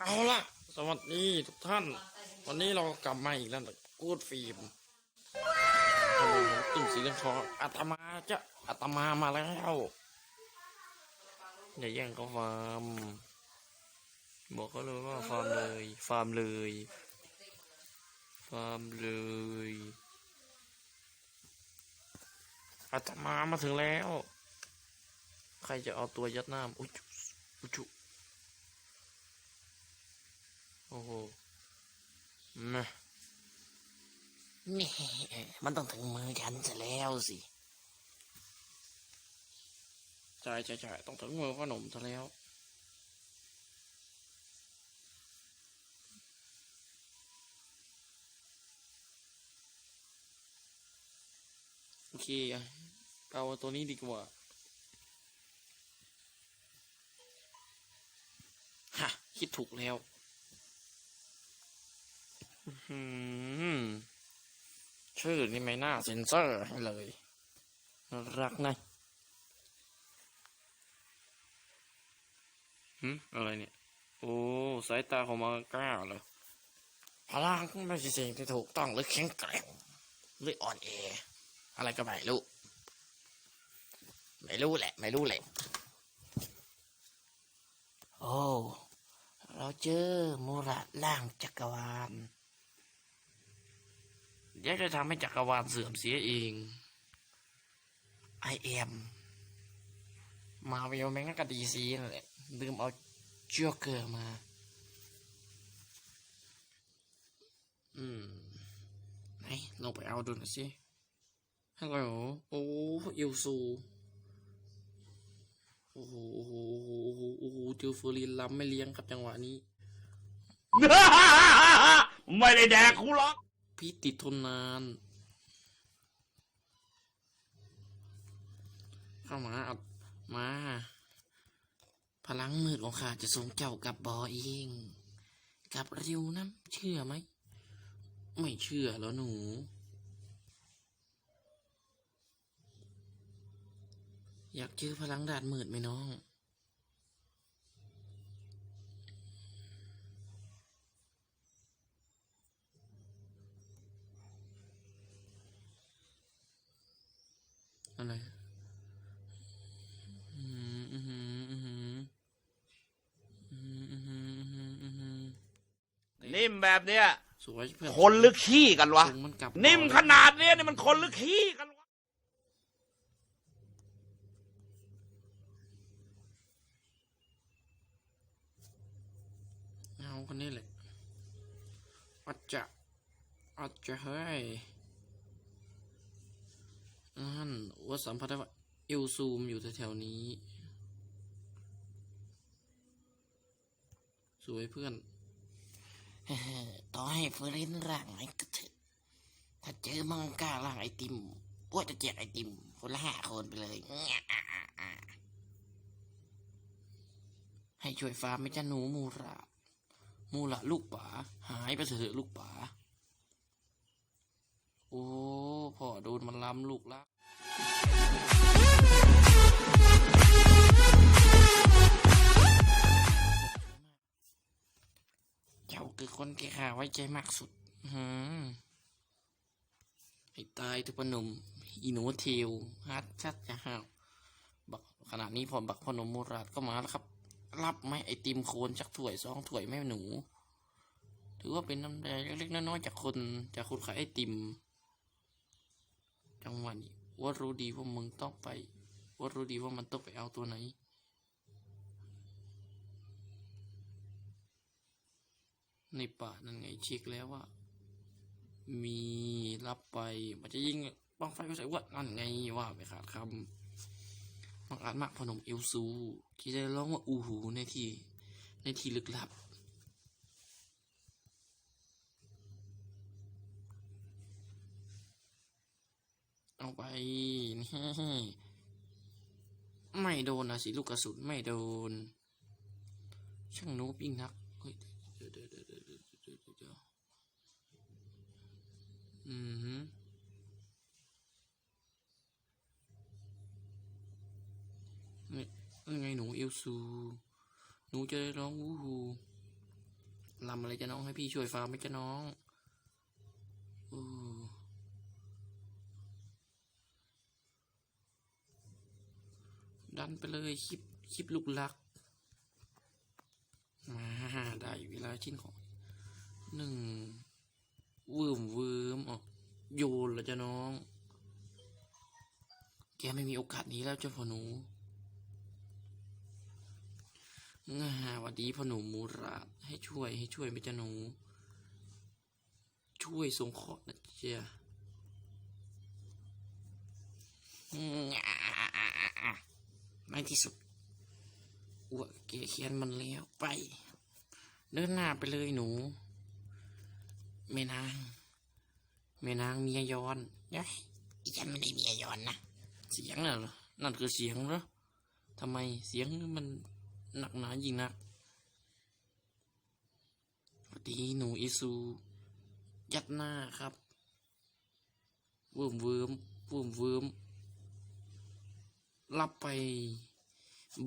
เอาล่ะ สวัสดีทุกท่าน วันนี้เรากลับมาอีกแล้วกูดฟิล์มตุ่มสีเลืองทออาตมาจะอาตมามาแล้วอย่าแย่งเขาฟาร์ม บอกเขาเลยว่าฟาร์มเลย ฟาร์มเลย ฟาร์มเลย อาตมามาถึงแล้ว ใครจะเอาตัวยัดน้ำอุ๊ยจุอุ๊ยจุโอ้โหนะนี่มันต้องถึงมือฉันซะแล้วสิใช่ใช่ใช่ต้องถึงมือขนมซะแล้ว โอเคอะ เอาตัวนี้ดีกว่าฮะคิดถูกแล้วอืมชื่อนี่ไม่น่าเซ็นเซอร์ให้เลย รักนะหืมอะไรเนี่ย โอ้ สายตาของมากล้าเลยพลังไม่ใช่สิ่งที่ถูกต้องหรือแข็งแกร่งหรืออ่อนแออะไรก็ไม่รู้ ไม่รู้แหละ ไม่รู้แหละ โอ้ เราเจอมูระล่างจักรวาลเดี๋ยวจะทำให้จักรวาลเสื่อมเสียเอง I am มาเวลแม่งก็ดีซีนั่นแหละลืมเอาจ็อเกอร์มา อืม ไหนลงไปเอาดูหน่อยสิฮัลโหลโอ้ อิวซู โอ้โหโอ้โหโอ้โหโอ้โหเจอเฟอร์ลินล้ำไม่เลี้ยงครับจังหวะนี้ ไม่ได้แดกกูหรอกพี่ติดทนนาน เข้ามาเอามา พลังมืดของข้าจะส่งเจ้ากลับบอเองกับริวน้ำเชื่อไหม ไม่เชื่อแล้วหนู อยากชื่อพลังดาดหมื่นไหมน้อง อะไรนิ่มแบบเนี้ย สวยรือคนลึกขี้กันวะนิ่มขนาดเนี้ยนี่มันคนลึกขี้กัน อาจจะอาจจะเฮ้ยนั่นว่าสัมผัสได้ว่าเอลซูมอยู่แถวๆนี้ สวยเพื่อน ต่อให้เฟรนร่างไหนก็เถอะถ้าเจอมังการ่างไอติมว่าจะแจกไอติม คนละห้าคนไปเลยให้ช่วยฟาร์มไม่จ้าหนูมูระ มูระลูกป๋าหายไปเถอะลูกป๋าโอ้พ่อโดนมันล้ำลูกละเจ้าคือคนที่ข้าไว้ใจมากสุดหืมให้ตายทุกพนมอีหนูเทวฮัดชัดจะห้าวบักขณะนี้พอบักพนมมูราดก็มาแล้วครับ รับไหมไอติมโคนจากถ้วยสองถ้วยแม่หนู ถือว่าเป็นน้ำใจเล็กๆน้อยๆจากคนจากคนขายไอติม จังหวะนี้ว่ารู้ดีว่ามึงต้องไป ว่ารู้ดีว่ามันต้องไปเอาตัวไหนในป่านั่นไงเช็คแล้วว่า มีรับไปมันจะยิงบ้างไฟก็ใส่ว่านั่นไงว่าไปขาดคำ มังอาจมากพนมเอลซูที่ได้ร้องว่าอูหูในที่ในที่ลึกลับเอาไปนี่ไม่โดนนะสิลูกกระสุนไม่โดน ช่างโน้บยิ่งนักเฮ้ยเดี๋ยวเดี๋ยวเดี๋ยวเดี๋ยวเดี๋ยวเดี๋ยวเดี๋ยวอืมฮึ อิลซูหนูจะได้ร้องวูฮูลำอะไรจะน้องให้พี่ช่วยฟังไหมจะน้องอู้ดันไปเลยคลิปคลิปลูกลักมาได้เวลาชิ้นของหนึ่งวืมวืมอ๋อโยนล้วจ้ะน้อง แกไม่มีโอกาสนี้แล้วเจ้าพ่อหนู งาหวัดดีพ่อหนูมูราดให้ช่วยให้ช่วยไม่จ้ะหนูช่วยส่งของนะเจ้าในที่สุดอ้วกเกเขียนมันแล้วไป เดินหน้าไปเลยหนูแม่นางแม่นางเมียย้อนยัยอีฉันไม่ได้เมียย้อนนะ เสียงน่ะเหรอนั่นคือเสียงเหรอทำไมเสียงมัน หนักหนายิ่งนักสวัสดีหนูอิซู ยัดหน้าครับเวิมเวิมเวิมเวิมรับไป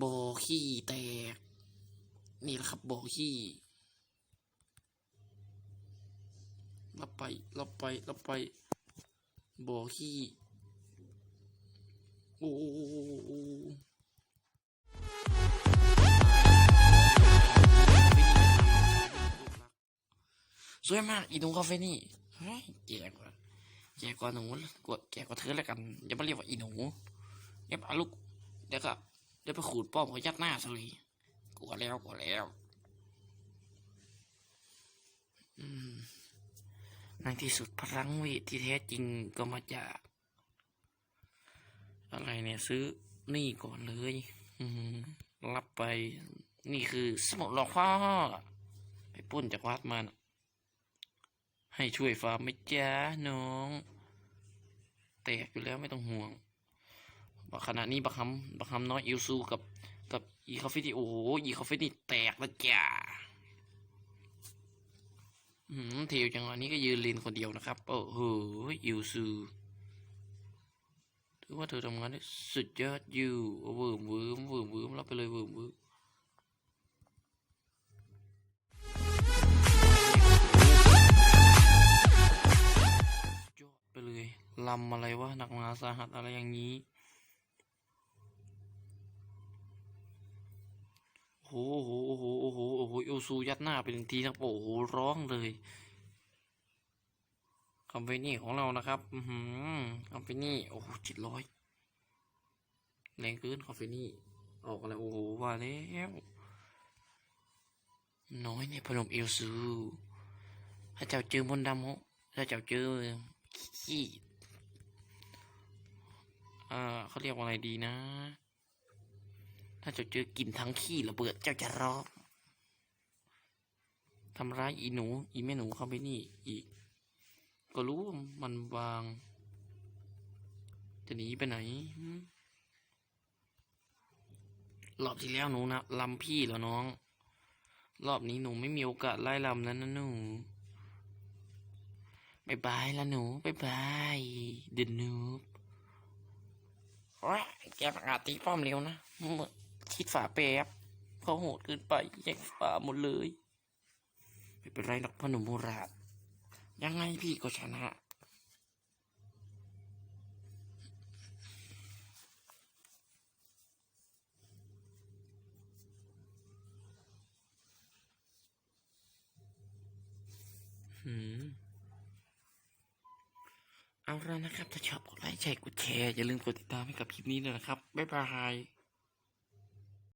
บอขี้แตก นี่แหละครับบอขี้รับไปรับไปรับไปบอขี้โอ้ สวยมากอีหนูคาเฟ่นี่เฮ้ยแก่กว่าแก่กว่าหนูกว่าแก่กว่าเธอแล้วกันอย่ามาเรียกว่าอีหนูเรียกปลาลูกเดี๋ยวก็เดี๋ยวไปขูดป้อมเขายัดหน้าซะเลยกลัวแล้วกลัวแล้วอืมในที่สุดพลังวิที่แท้จริงก็มาจาก อะไรเนี่ยซื้อนี่ก่อนเลยอืมรับไป นี่คือสมุดหลอกพ่อไปปล้นจากวัดมัน ให้ช่วยฟาร์มไหม่จ้าน้อง แตกอยู่แล้วไม่ต้องห่วงบักขณะนี้บักคำบักคำน้อยอิวซูกับกับอีคาเฟนี่โอ้โหอีคาเฟนี่แตกแล้วจ้าอืมเทวจังหวะนี้ก็ยืนเลนคนเดียวนะครับ โอ้โหอิวซูถือว่าเธอทำงานได้สุดยอดอยู่เวิร์มเวิร์มเวิร์มเวิร์มรับไปเลยเวิร์มเวิร์ม ลำอะไรวะหนักหนาสาหัสอะไรอย่างนี้โอ้โหโอ้โหโอ้โหโอ้โหโอซูยัดหน้าไปหนึ่งทีนะโอ้โหร้องเลยคอมเพนี่ของเรานะครับ อือหือคอมเพนี่โอ้โหจ็ดร้อยแรงเกินคอมเพนี่ออกอะไรโอ้โหว่าแล้วน้อยในพนมเอลซูถ้าเจ้าเจอมนดำฮะถ้าเจ้าเจอขี้ อ่าเขาเรียกว่าอะไรดีนะ ถ้าเจ้าเจอกลิ่นทั้งขี้ระเบิดเจ้าจะร้องทำร้ายอีหนู อีแม่หนูคอมเพนี่อีก ก็รู้มันวาง จะหนีไปไหนรอบที่แล้วหนูนะลำพี่แล้วน้อง รอบนี้หนูไม่มีโอกาสไล่ลำแล้วนะหนูบายบายละหนูบายบายเดนนูบ แกประกาศตีป้อมเร็วนะคิดฝาแป๊บเขาโหดเกินไปแย่งฝาหมดเลย ไม่เป็นไรหรอกพ่อหนุ่มโบราณยังไงพี่ก็ชนะหืม แล้วนะครับ ถ้าชอบกดไลค์ใช่กดแชร์ อย่าลืมกดติดตามให้กับคลิปนี้ด้วยนะครับ บ๊ายบาย